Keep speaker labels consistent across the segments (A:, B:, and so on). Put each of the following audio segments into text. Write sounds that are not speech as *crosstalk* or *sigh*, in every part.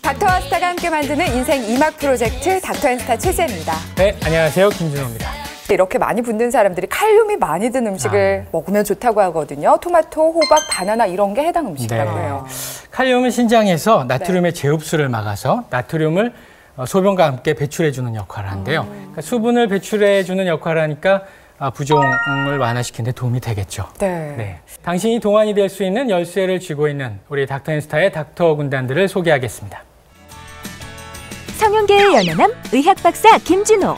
A: 닥터와 스타가 함께 만드는 인생 이막 프로젝트 닥터앤스타 최재입니다.
B: 네, 안녕하세요. 김준호입니다.
A: 이렇게 많이 붓는 사람들이 칼륨이 많이 든 음식을 먹으면 좋다고 하거든요. 토마토, 호박, 바나나 이런 게 해당 음식이라고
B: 네.
A: 해요.
B: 칼륨은 신장에서 나트륨의 재흡수를 막아서 나트륨을 어, 소변과 함께 배출해주는 역할을 하는데요. 그러니까 수분을 배출해주는 역할을 하니까 아, 부종을 완화시키는 데 도움이 되겠죠.
A: 네.
B: 네. 당신이 동안이 될 수 있는 열쇠를 쥐고 있는 우리 닥터앤스타의 닥터 군단들을 소개하겠습니다.
C: 성형계의 연하남 의학 박사 김진호.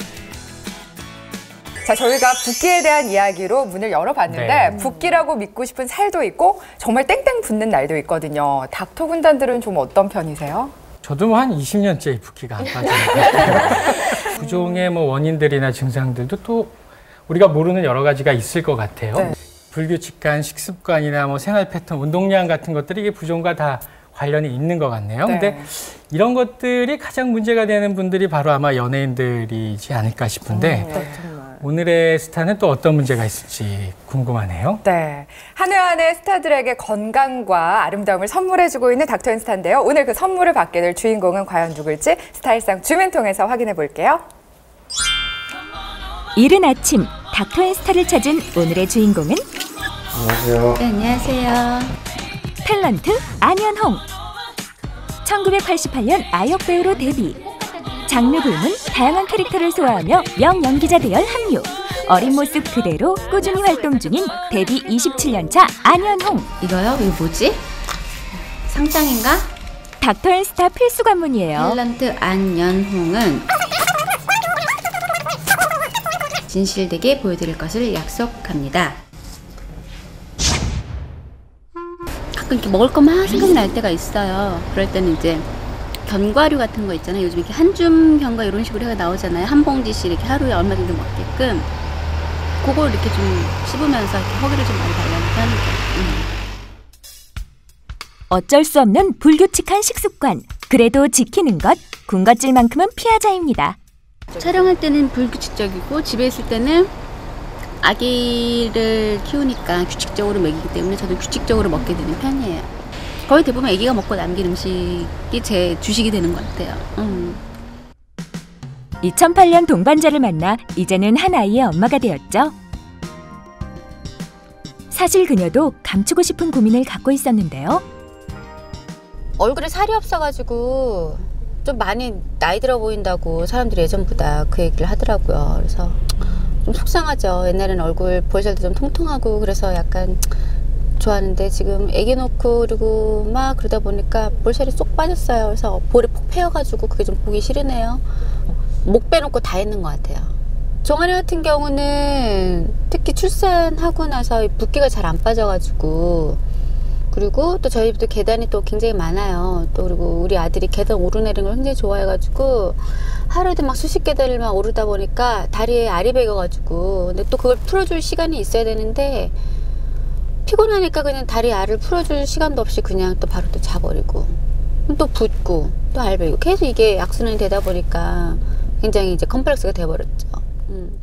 A: 자, 저희가 붓기에 대한 이야기로 문을 열어봤는데
B: 네.
A: 붓기라고 믿고 싶은 살도 있고 정말 땡땡 붓는 날도 있거든요. 닥터 군단들은 좀 어떤 편이세요?
B: 저도 뭐 한 20년째 붓기가 안 빠져요. *laughs* 부종의 뭐 원인들이나 증상들도 또 우리가 모르는 여러 가지가 있을 것 같아요.
A: 네.
B: 불규칙한 식습관이나 뭐 생활 패턴, 운동량 같은 것들이 이게 부종과 다 관련이 있는 것 같네요.
A: 네.
B: 근데 이런 것들이 가장 문제가 되는 분들이 바로 아마 연예인들이지 않을까 싶은데
A: 네.
B: 오늘의 스타는 또 어떤 문제가 있을지 궁금하네요.
A: 네. 한 해 한 해 스타들에게 건강과 아름다움을 선물해주고 있는 닥터앤스타인데요. 오늘 그 선물을 받게 될 주인공은 과연 누굴지 스타일상 주민 통해서 확인해 볼게요.
C: 이른 아침 닥터앤스타를 찾은 오늘의 주인공은
D: 네, 안녕하세요.
C: 탤런트 안현홍. 1988년 아역 배우로 데뷔. 장르 불문 다양한 캐릭터를 소화하며 명연기자 대열 합류. 어린 모습 그대로 꾸준히 활동 중인 데뷔 27년 차 안현홍.
D: 이거요? 이거 뭐지? 상장인가?
C: 닥터앤스타 필수 관문이에요.
D: 탤런트 안연홍은 진실되게 보여드릴 것을 약속합니다. 가끔 이렇게 먹을 것만 생각날 때가 있어요. 그럴 때는 이제 견과류 같은 거 있잖아요. 요즘 이렇게 한 줌 견과 이런 식으로 해가 나오잖아요. 한 봉지씩 이렇게 하루에 얼마 정도 먹게끔 그걸 이렇게 좀 씹으면서 이렇게 허기를 좀 많이 달라는 편이죠. 음.
C: 어쩔 수 없는 불규칙한 식습관. 그래도 지키는 것, 군것질만큼은 피하자입니다.
D: 촬영할 때는 불규칙적이고 집에 있을 때는 아기를 키우니까 규칙적으로 먹이기 때문에 저도 규칙적으로 먹게 되는 편이에요. 거의 대부분 아기가 먹고 남긴 음식이 제 주식이 되는 것 같아요. 음.
C: 2008년 동반자를 만나 이제는 한 아이의 엄마가 되었죠. 사실 그녀도 감추고 싶은 고민을 갖고 있었는데요.
D: 얼굴에 살이 없어가지고 좀 많이 나이 들어 보인다고 사람들이 예전보다 그 얘기를 하더라고요. 그래서 좀 속상하죠. 옛날에는 얼굴 보여줄 때 좀 통통하고 그래서 약간 좋아하는데 지금 애기 놓고 그리고 막 그러다 보니까 볼살이 쏙 빠졌어요. 그래서 볼이 폭 패여가지고 그게 좀 보기 싫으네요. 목 빼놓고 다 했는 것 같아요. 종아리 같은 경우는 특히 출산하고 나서 붓기가 잘 안 빠져가지고 그리고 또 저희 집도 계단이 또 굉장히 많아요. 또 그리고 우리 아들이 계단 오르내리는 걸 굉장히 좋아해가지고 하루에도 막 수십 계단을 막 오르다 보니까 다리에 알이 배겨가지고 근데 또 그걸 풀어줄 시간이 있어야 되는데 피곤하니까 그냥 다리 알을 풀어줄 시간도 없이 그냥 또 바로 또 자버리고 또 붓고 또알 배고 계속 이게 악순환이 되다 보니까 굉장히 이제 컴플렉스가 돼버렸죠. 음.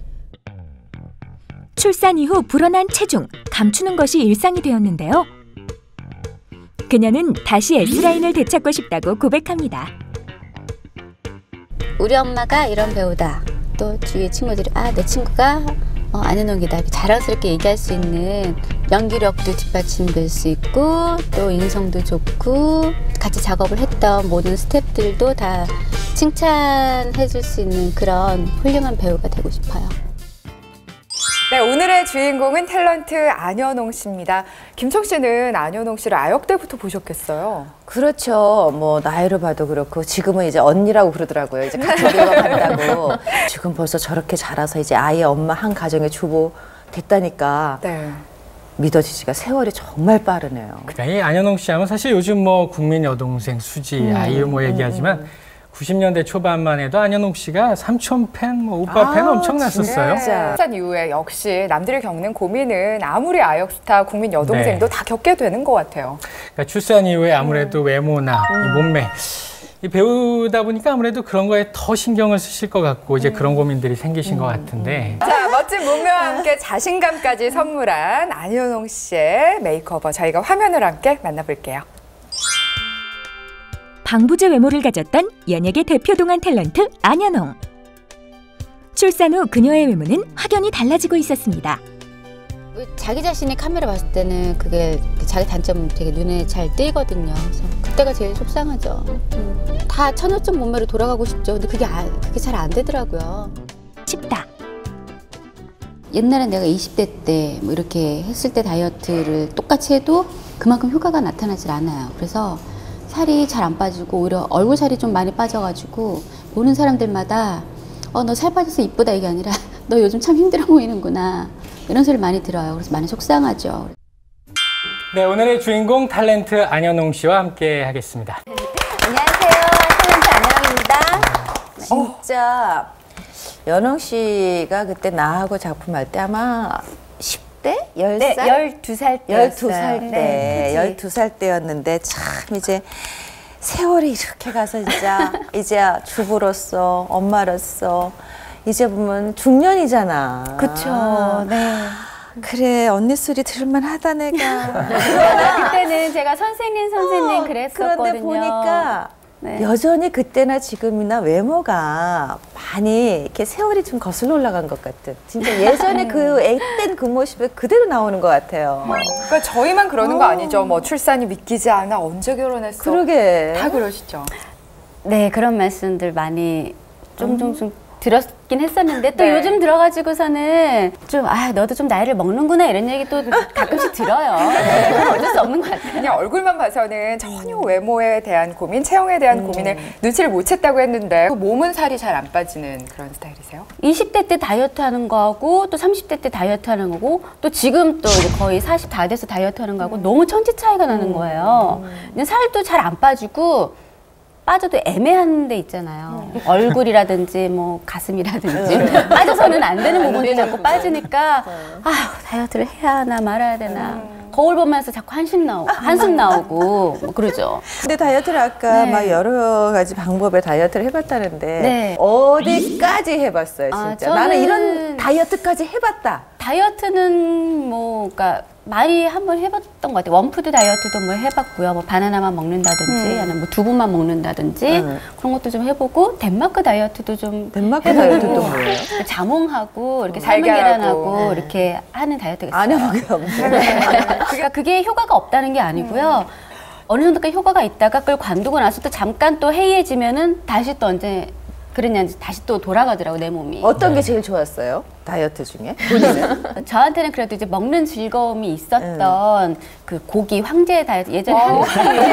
C: 출산 이후 불어난 체중, 감추는 것이 일상이 되었는데요. 그녀는 다시 S라인을 되찾고 싶다고 고백합니다.
D: 우리 엄마가 이런 배우다. 또 주위의 친구들이 아 내 친구가 어, 이렇게 자랑스럽게 얘기할 수 있는 연기력도 뒷받침될 수 있고 또 인성도 좋고 같이 작업을 했던 모든 스태프들도 다 칭찬해줄 수 있는 그런 훌륭한 배우가 되고 싶어요.
A: 네, 오늘의 주인공은 탤런트 안현홍 씨입니다. 김청 씨는 안현홍 씨를 아역 때부터 보셨겠어요?
E: 그렇죠. 뭐 나이로 봐도 그렇고 지금은 이제 언니라고 그러더라고요. 이제 같이 늙어간다고. *laughs* 지금 벌써 저렇게 자라서 이제 아이의 엄마 한 가정의 주부 됐다니까
A: 네.
E: 믿어지지가 세월이 정말 빠르네요.
B: 이 안현홍 씨 하면 사실 요즘 뭐 국민 여동생 수지, 아이유 뭐 얘기하지만 90년대 초반만 해도 안현홍 씨가 삼촌 팬, 뭐 오빠 팬 엄청 났었어요.
A: 진짜. 출산 이후에 역시 남들이 겪는 고민은 아무리 아역 스타, 국민 여동생도
B: 네.
A: 다 겪게 되는 것 같아요.
B: 그러니까 출산 이후에 아무래도 외모나 이 몸매 이 배우다 보니까 아무래도 그런 거에 더 신경을 쓰실 것 같고 이제 그런 고민들이 생기신 것 같은데
A: 자, 멋진 몸매와 함께 자신감까지 선물한 안현홍 씨의 메이크오버 저희가 화면으로 함께 만나볼게요.
C: 방부제 외모를 가졌던 연예계 대표 동안 탤런트 안현홍. 출산 후 그녀의 외모는 확연히 달라지고 있었습니다.
F: 자기 자신이 카메라 봤을 때는 그게 자기 단점 되게 눈에 잘 띄거든요. 그래서 그때가 제일 속상하죠. 음, 다 천여점 몸매로 돌아가고 싶죠. 근데 그게 아, 그게 잘 안 되더라고요.
C: 싶다.
F: 옛날에 내가 20대 때 뭐 이렇게 했을 때 다이어트를 똑같이 해도 그만큼 효과가 나타나질 않아요. 그래서 살이 잘 안 빠지고 오히려 얼굴 살이 좀 많이 빠져가지고 보는 사람들마다 어 너 살 빠져서 이쁘다 이게 아니라 *laughs* 너 요즘 참 힘들어 보이는구나 이런 소리를 많이 들어요. 그래서 많이 속상하죠.
B: 네 오늘의 주인공 탤런트 안현홍 씨와 함께 하겠습니다.
E: 안녕하세요. 탤런트 안녕입니다. 진짜 연홍 씨가 그때 나하고 작품할 때 아마 10대? 10살?
D: 네, 12살 때.
E: 12살 때, 12살 때였는데 참 이제 세월이 이렇게 가서 진짜 이제 주부로서 엄마로서 이제 보면 중년이잖아.
D: 그쵸. 네.
E: 그래 언니 소리 들을만 하다 내가. *laughs*
D: 그때는 제가 선생님, 선생님 그랬었거든요.
E: 그런데 보니까
D: 네.
E: 여전히 그때나 지금이나 외모가 많이 이렇게 세월이 좀 거슬러 올라간 것 같은. 진짜 예전에 *laughs* 그 애땐 그 모습이 그대로 나오는 것 같아요.
A: 그러니까 저희만 그러는 거 아니죠. 뭐 출산이 믿기지 않아, 언제 결혼했어.
E: 그러게.
A: 다 그러시죠.
D: 네, 그런 말씀들 많이 쫑쫑쫑 들었 긴 했었는데 또
A: 네.
D: 요즘 들어가지고서는 좀, 아, 너도 좀 나이를 먹는구나 이런 얘기 또 가끔씩 들어요. 그건 *laughs* 어쩔 수 없는 것 같아요.
A: 그냥 얼굴만 봐서는 전혀 외모에 대한 고민, 체형에 대한 고민을 눈치를 못 챘다고 했는데 그 몸은 살이 잘 안 빠지는 그런 스타일이세요?
D: 20대 때 다이어트 하는 거하고 또 30대 때 다이어트 하는 거고 또 지금 또 이제 거의 40 다 돼서 다이어트 하는 거하고 너무 천지 차이가 나는 거예요. 근데 살도 잘 안 빠지고 빠져도 애매한 데 있잖아요. 얼굴이라든지 뭐 가슴이라든지 *laughs* 빠져서는 안 되는 부분들이 자꾸 빠지니까 아휴 다이어트를 해야 하나 말아야 되나. 거울 보면서 자꾸 한심 나오고 한숨 나오고 뭐 그러죠.
E: 근데 다이어트를 아까
D: 네.
E: 막 여러 가지 방법의 다이어트를 해봤다는데
D: 네.
E: 어디까지 해봤어요
D: 아,
E: 진짜 나는
D: 저는-
E: 이런 다이어트까지 해봤다
D: 다이어트는 뭐, 그러니까 많이 한번 해봤던 것 같아요. 원푸드 다이어트도 뭐 해봤고요. 뭐 바나나만 먹는다든지, 아니면 뭐 두부만 먹는다든지
E: 음.
D: 그런 것도 좀 해보고 덴마크 다이어트도 좀
E: 덴마크 다이어트도 뭐예요?
D: 자몽하고 이렇게 삶은. 계란하고 이렇게 하는 다이어트가 있어요.
E: 안 해보게
D: 그러니까 그게 효과가 없다는 게 아니고요. 어느 정도까지 효과가 있다가 그걸 관두고 나서 또 잠깐 또 해이해지면은 다시 또 언제 그랬냐는지 다시 또 돌아가더라고 내 몸이.
E: 어떤 게 제일 좋았어요? 다이어트 중에? *laughs* *laughs*
D: 저한테는 그래도 이제 먹는 즐거움이 있었던 그 고기 황제 다이어트 예전에.
A: 어.
D: 한국에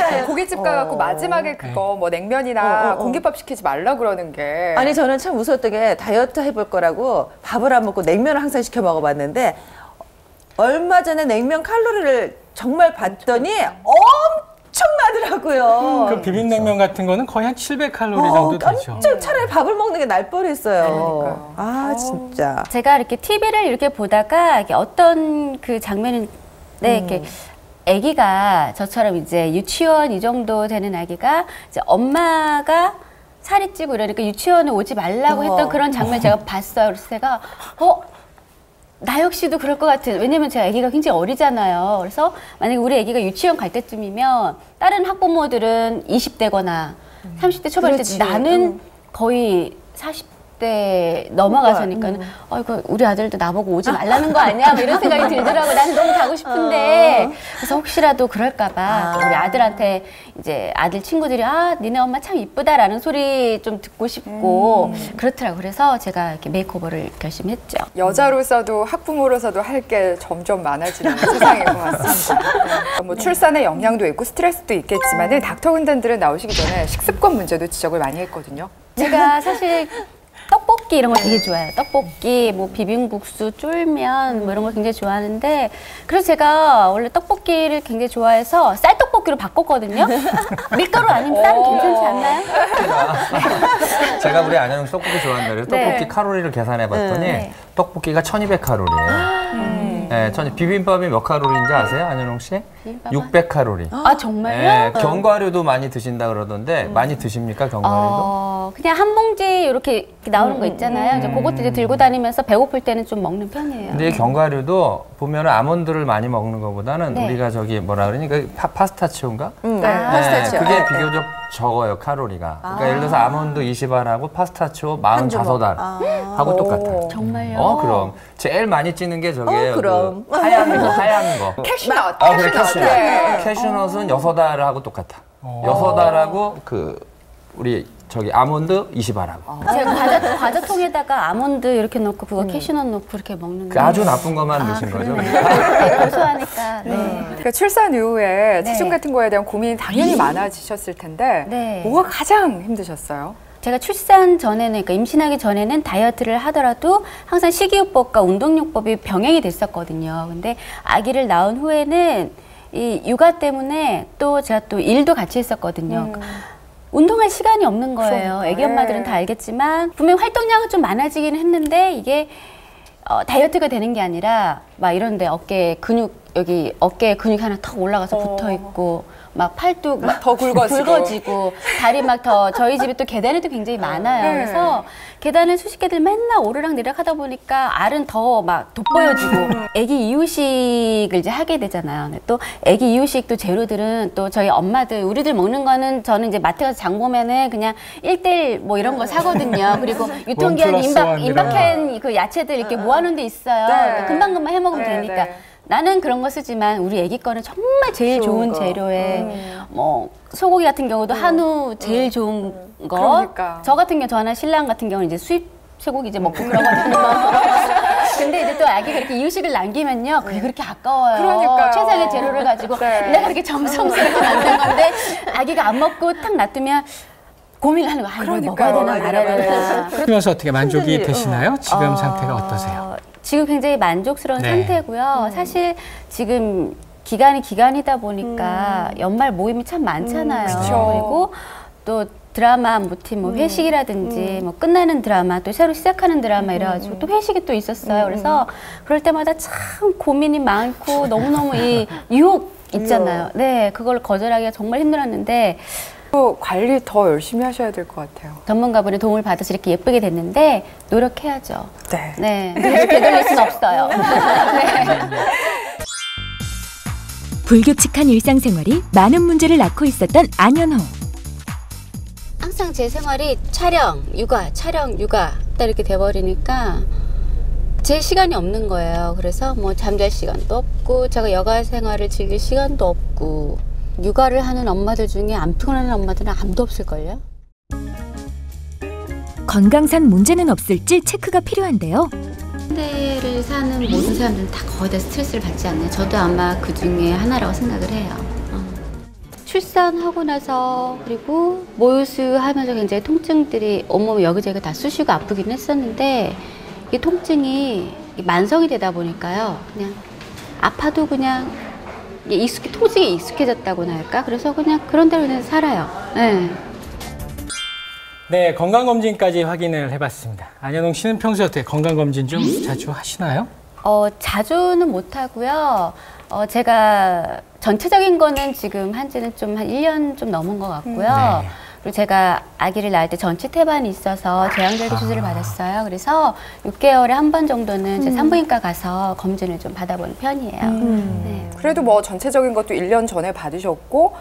D: *laughs*
A: 네. 고깃집 가갖고 마지막에 그거 뭐 냉면이나
E: 어, 어, 어.
A: 공깃밥 시키지 말라 그러는 게.
E: 아니 저는 참 무서웠던 게 다이어트 해볼 거라고 밥을 안 먹고 냉면을 항상 시켜 먹어봤는데 얼마 전에 냉면 칼로리를 정말 봤더니 엄청 나더라고요.
B: 그 비빔냉면 같은 거는 거의 한 700칼로리
E: 어,
B: 정도 되죠.
E: 깜짝 차라리 밥을 먹는 게 날 뻔했어요.
A: 그러니까요.
E: 아 진짜.
D: 제가 이렇게 TV를 이렇게 보다가 이게 어떤 그 장면이 네, 이렇게 아기가 저처럼 이제 유치원 이 정도 되는 아기가 이제 엄마가 살이 찌고 이러니까 유치원에 오지 말라고
E: 어.
D: 했던 그런 장면 제가 봤어요. 그래서 제가 어. 나 역시도 그럴 것 같은 왜냐면 제 아기가 굉장히 어리잖아요. 그래서 만약에 우리 아기가 유치원 갈 때쯤이면 다른 학부모들은 20대거나 30대 초반일 때. 나는 거의 40 대 넘어가서니까는 아이고 우리 아들도 나보고 오지 말라는 거 아니야? 뭐 이런 생각이 들더라고. 나는 너무 가고 싶은데 그래서 혹시라도 그럴까봐 우리 아들한테 이제 아들 친구들이 아 니네 엄마 참 이쁘다라는 소리 좀 듣고 싶고 그렇더라고. 그래서 제가 이렇게 메이크오버를 결심했죠.
A: 여자로서도 학부모로서도 할 게 점점 많아지는 *laughs* 세상인 것 같습니다. 네. 뭐 출산의 영향도 있고 스트레스도 있겠지만 닥터 군단들은 나오시기 전에 식습관 문제도 지적을 많이 했거든요.
D: 제가 사실 떡볶이 이런 걸 되게 좋아해요. 떡볶이, 뭐 비빔국수, 쫄면 뭐 이런 걸 굉장히 좋아하는데 그래서 제가 원래 떡볶이를 굉장히 좋아해서 쌀떡볶이로 바꿨거든요. *laughs* 밀가루 아니면 쌀은 괜찮지 않나요?
G: 제가 우리 안현웅 씨 떡볶이 좋아한다 그래서
D: 네.
G: 떡볶이 칼로리를 계산해 봤더니
D: 네.
G: 떡볶이가 1200칼로리예요. 네, 전 비빔밥이 몇 칼로리인지 아세요, 안현홍 씨?
D: 비빔밥은?
G: 600 칼로리.
D: 아 정말요?
G: 네, 견과류도 많이 드신다 그러던데 많이 드십니까 견과류도?
D: 어, 그냥 한 봉지 이렇게 이렇게 나오는 거 있잖아요. 이제 그것도 이제 들고 다니면서 배고플 때는 좀 먹는 편이에요.
G: 근데 이 견과류도 보면 은 아몬드를 많이 먹는 것보다는
D: 네.
G: 우리가 저기 뭐라 그러니 그 파, 파스타치오인가?
E: 음,
A: 네.
E: 파스타치오.
G: 그게
E: 네.
G: 비교적 적어요 카로리가. 그러니까 예를 들어서 아몬드 20알하고 파스타치오 45알 하고 똑같아.
D: 정말요?
G: 어 그럼 제일 많이 찌는 게 저게
E: 어, 그럼.
G: 그 하얀 거 하얀 거. *laughs*
A: 캐슈넛.
G: 아 그래
A: 캐슈넛.
G: 캐슈넛.
A: 네.
G: 캐슈넛은 여섯 알하고 똑같아. 여섯 알하고 그 우리 저기 아몬드 20알하고.
D: 제가 과자, 과자통에다가 아몬드 이렇게 넣고 그거 캐슈넛 넣고 이렇게 먹는데
G: 그 아주 나쁜 것만 드신 거죠.
D: 되게 고소하니까 네.
A: 그러니까 출산 이후에
D: 네.
A: 체중 같은 거에 대한 고민이 당연히 많아지셨을 텐데
D: 네.
A: 뭐가 가장 힘드셨어요?
D: 제가 출산 전에는 그러니까 임신하기 전에는 다이어트를 하더라도 항상 식이요법과 운동요법이 병행이 됐었거든요. 근데 아기를 낳은 후에는 이 육아 때문에 또 제가 또 일도 같이 했었거든요. 운동할 시간이 없는 거예요.
A: 그러니까,
D: 애기 엄마들은
A: 예.
D: 다 알겠지만 분명 활동량은 좀 많아지긴 했는데 이게 어, 다이어트가 되는 게 아니라 막 이런데 어깨 근육 여기 어깨에 근육이 하나 턱 올라가서 붙어 있고 막 팔뚝 막
A: 더 굵어지고.
D: 굵어지고 다리 막 더 저희 집에 또 계단이 또 굉장히 많아요.
A: 네.
D: 그래서 계단을 수십 개들 맨날 오르락 내리락 하다 보니까 알은 더 막 돋보여지고 애기 이유식을 이제 하게 되잖아요. 또 애기 이유식도 재료들은 또 저희 엄마들 우리들 먹는 거는 저는 이제 마트 가서 장 보면은 그냥 일대일뭐 이런 거 사거든요. 그리고 *laughs* 유통기한 임박. 임박한 그 야채들 이렇게 모아놓은 데 있어요.
A: 네.
D: 그러니까 금방금방 해 먹으면
A: 네,
D: 되니까.
A: 네.
D: 나는 그런 거 쓰지만 우리 애기 거는 정말 제일 좋은,
E: 거.
D: 재료에 뭐 소고기 같은 경우도 한우 제일 좋은 거.
A: 그러니까.
D: 저 같은 경우 저나 신랑 같은 경우는 이제 수입 쇠고기 이제 먹고 그러거든요. *laughs* *laughs* 근데 이제 또 아기가 이렇게 이유식을 남기면요, 그게 그렇게 아까워요.
A: 그러니까요.
D: 최상의 재료를 가지고
A: 네.
D: 내가 그렇게 정성스럽게 만든 건데 아기가 안 먹고 탁 놔두면 고민을 하는 거야. 아, 이걸. 먹어야 되나 말아야 되나.
B: 그러면서 어떻게 만족이. 되시나요? 지금
D: 어,
B: 상태가 어떠세요?
D: 지금 굉장히 만족스러운
B: 네.
D: 상태고요. 사실 지금 기간이 기간이다 보니까 연말 모임이 참 많잖아요.
A: 그쵸.
D: 그리고 또 드라마 무팀 뭐 회식이라든지 뭐 끝나는 드라마 또 새로 시작하는 드라마 이래가지고 또 회식이 또 있었어요. 그래서 그럴 때마다 참 고민이 많고 너무너무 이 *laughs* 유혹 있잖아요. 네, 그걸 거절하기가 정말 힘들었는데
A: 또 관리 더 열심히 하셔야 될 것 같아요.
D: 전문가분의 도움을 받아서 이렇게 예쁘게 됐는데 노력해야죠.
A: 네.
D: 네, 노력을 되돌릴 수는 없어요. *laughs*
C: 불규칙한 일상생활이 많은 문제를 낳고 있었던 안현호.
F: 항상 제 생활이 촬영, 육아, 촬영, 육아 딱 이렇게 돼버리니까 제 시간이 없는 거예요. 그래서 뭐 잠잘 시간도 없고 제가 여가 생활을 즐길 시간도 없고 육아를 하는 엄마들 중에 안 피곤하는 엄마들은 아무도 없을걸요?
C: 건강상 문제는 없을지 체크가 필요한데요.
F: 현대를 사는 모든 사람들은 다 거의 다 스트레스를 받지 않나요? 저도 아마 그 중에 하나라고 생각을 해요. 어. 출산하고 나서 그리고 모유수 하면서 굉장히 통증들이 온몸 여기저기 다 쑤시고 아프긴 했었는데 이 통증이 만성이 되다 보니까요. 그냥 아파도 그냥 익숙해 통증에 익숙해졌다고나 할까? 그래서 그냥 그런 대로 그냥 살아요. 네.
B: 네, 건강검진까지 확인을 해봤습니다. 안현홍 씨는 평소에 어떻게 건강검진 좀 자주 하시나요?
D: 어, 자주는 못 하고요. 어, 제가 전체적인 거는 지금 한지는 좀 한 1년 좀 넘은 것 같고요.
B: 네.
D: 그리고 제가 아기를 낳을 때 전치 태반이 있어서 제왕절개 수술을
B: 아.
D: 받았어요. 그래서 6개월에 한 번 정도는 제 산부인과 가서 검진을 좀 받아보는 편이에요. 네.
A: 그래도 뭐 전체적인 것도 1년 전에 받으셨고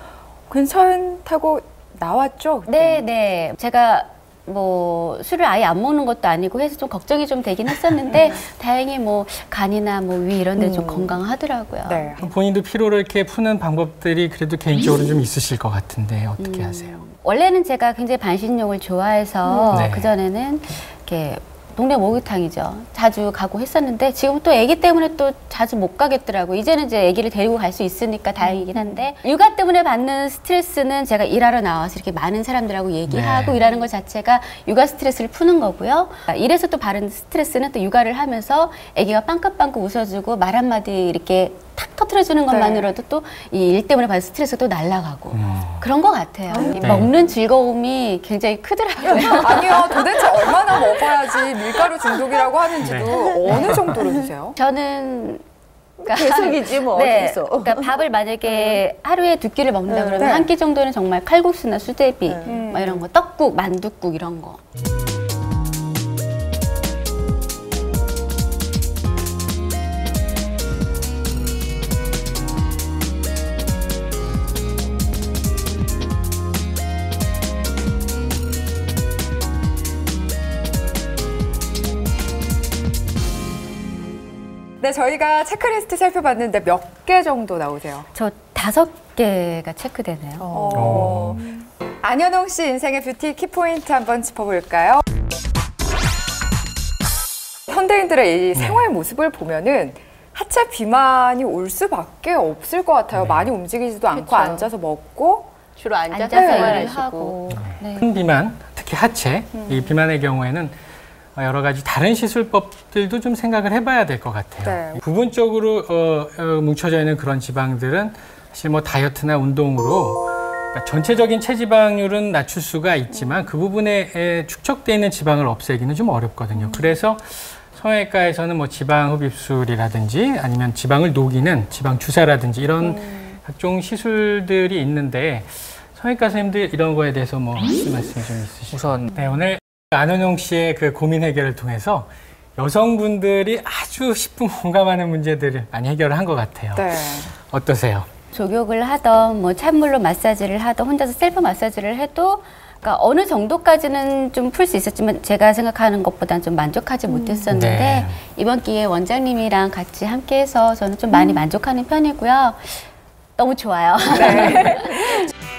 A: 괜찮다고 나왔죠? 그때?
D: 네, 네. 제가 뭐 술을 아예 안 먹는 것도 아니고 해서 좀 걱정이 좀 되긴 했었는데 *laughs* 다행히 뭐 간이나 뭐 위 이런 데좀 건강하더라고요.
A: 네.
B: 본인도 피로를 이렇게 푸는 방법들이 그래도 개인적으로 좀 있으실 것 같은데 어떻게 하세요?
D: 원래는 제가 굉장히 반신욕을 좋아해서
B: 네.
D: 그전에는 이렇게 동네 목욕탕이죠. 자주 가고 했었는데 지금 또 아기 때문에 또 자주 못 가겠더라고. 이제는 이제 아기를 데리고 갈 수 있으니까 다행이긴 한데 육아 때문에 받는 스트레스는 제가 일하러 나와서 이렇게 많은 사람들하고 얘기하고
B: 네.
D: 일하는 것 자체가 육아 스트레스를 푸는 거고요. 이래서 또 받은 스트레스는 또 육아를 하면서 아기가 빵긋빵긋 웃어주고 말 한마디 이렇게 탁 터트려주는 것만으로도 또 이 일 때문에 받은 스트레스가 또 날아가고 그런 것 같아요. 이
B: 네.
D: 먹는 즐거움이 굉장히 크더라고요. *laughs*
A: 아니요, 도대체 얼마나 먹어야지 밀가루 중독이라고 하는지도 어느 정도로 드세요?
D: 저는
E: 계속이지 뭐
D: 네,
E: 계속.
D: 그러니까 밥을 만약에 하루에 두 끼를 먹는다 그러면
A: 네.
D: 한끼 정도는 정말 칼국수나 수제비, 뭐 이런 거, 떡국, 만둣국 이런 거.
A: 네, 저희가 체크리스트 살펴봤는데 몇 개 정도 나오세요?
D: 저 다섯 개가 체크되네요.
A: 어. 안현홍 씨 인생의 뷰티 키포인트 한번 짚어볼까요? 현대인들의 이 생활 모습을 보면은 하체 비만이 올 수밖에 없을 것 같아요. 많이 움직이지도 않고
D: 그쵸.
A: 앉아서 먹고
E: 주로 앉아서
D: 앉아서 일을.
E: 하고.
D: 네.
B: 큰 비만, 특히 하체, 이 비만의 경우에는 여러 가지 다른 시술법들도 좀 생각을 해봐야 될 것 같아요.
A: 네.
B: 부분적으로 어, 어, 뭉쳐져 있는 그런 지방들은 사실 뭐 다이어트나 운동으로 그러니까 전체적인 체지방률은 낮출 수가 있지만 그 부분에 에, 축적돼 있는 지방을 없애기는 좀 어렵거든요. 그래서 성형외과에서는 뭐 지방 흡입술이라든지 아니면 지방을 녹이는 지방 주사라든지 이런 각종 시술들이 있는데 성형외과 선생님들 이런 거에 대해서 뭐 말씀이 좀 있으시죠?
G: 우선
B: 네, 오늘 안원영 씨의 그 고민 해결을 통해서 여성분들이 아주 십분 공감하는 문제들을 많이 해결을 한 것 같아요.
A: 네.
B: 어떠세요?
D: 족욕을 하던 뭐 찬물로 마사지를 하던 혼자서 셀프 마사지를 해도 그러니까 어느 정도까지는 좀 풀 수 있었지만 제가 생각하는 것보다는 좀 만족하지 못했었는데
B: 네.
D: 이번 기회에 원장님이랑 같이 함께해서 저는 좀 많이 만족하는 편이고요. 너무 좋아요.
A: 네, *laughs*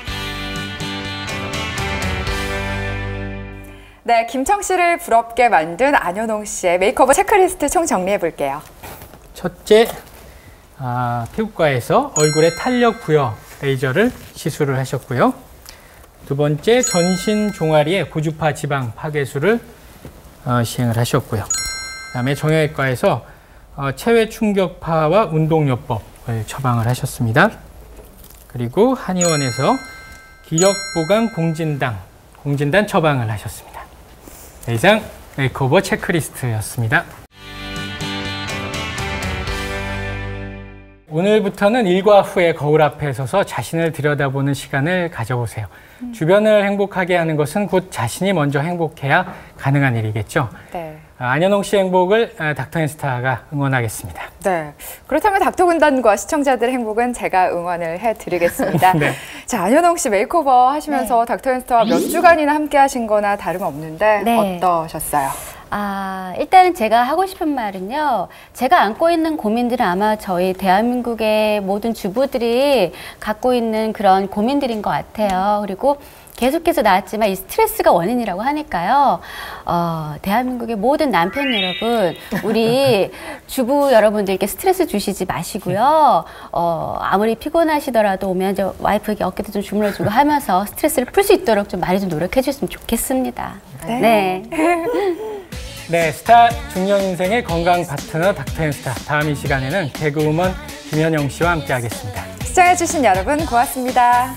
A: 김청 씨를 부럽게 만든 안현홍 씨의 메이크업 체크리스트 총 정리해 볼게요.
B: 첫째, 아, 피부과에서 얼굴에 탄력 부여 레이저를 시술을 하셨고요. 두 번째, 전신 종아리에 고주파 지방 파괴술을 어, 시행을 하셨고요. 그다음에 정형외과에서 어, 체외 충격파와 운동요법을 처방을 하셨습니다. 그리고 한의원에서 기력 보강 공진당 공진단 처방을 하셨습니다. 네, 이상 메이크오버 체크리스트였습니다. 오늘부터는 일과 후에 거울 앞에 서서 자신을 들여다보는 시간을 가져보세요. 주변을 행복하게 하는 것은 곧 자신이 먼저 행복해야 가능한 일이겠죠.
A: 네.
B: 아, 안현홍 씨 행복을 아, 닥터앤스타가 응원하겠습니다.
A: 네. 그렇다면 닥터 군단과 시청자들의 행복은 제가 응원을 해드리겠습니다. *laughs*
B: 네.
A: 자, 안현홍 씨 메이크오버 하시면서 닥터 앤스타와 몇 주간이나 함께 하신 거나 다름없는데
D: 네.
A: 어떠셨어요?
D: 아, 일단은 제가 하고 싶은 말은요. 제가 안고 있는 고민들은 아마 저희 대한민국의 모든 주부들이 갖고 있는 그런 고민들인 것 같아요. 그리고 계속해서 나왔지만 이 스트레스가 원인이라고 하니까요. 어, 대한민국의 모든 남편 여러분, 우리 *laughs* 주부 여러분들께 스트레스 주시지 마시고요. 어, 아무리 피곤하시더라도 오면 저 와이프에게 어깨도 좀 주물러주고 하면서 스트레스를 풀 수 있도록 좀 많이 좀 노력해 주셨으면 좋겠습니다. 네. *laughs*
B: 네, 스타 중년 인생의 건강 파트너 닥터앤스타. 다음 이 시간에는 개그우먼 김현영 씨와 함께하겠습니다.
A: 시청해주신 여러분 고맙습니다.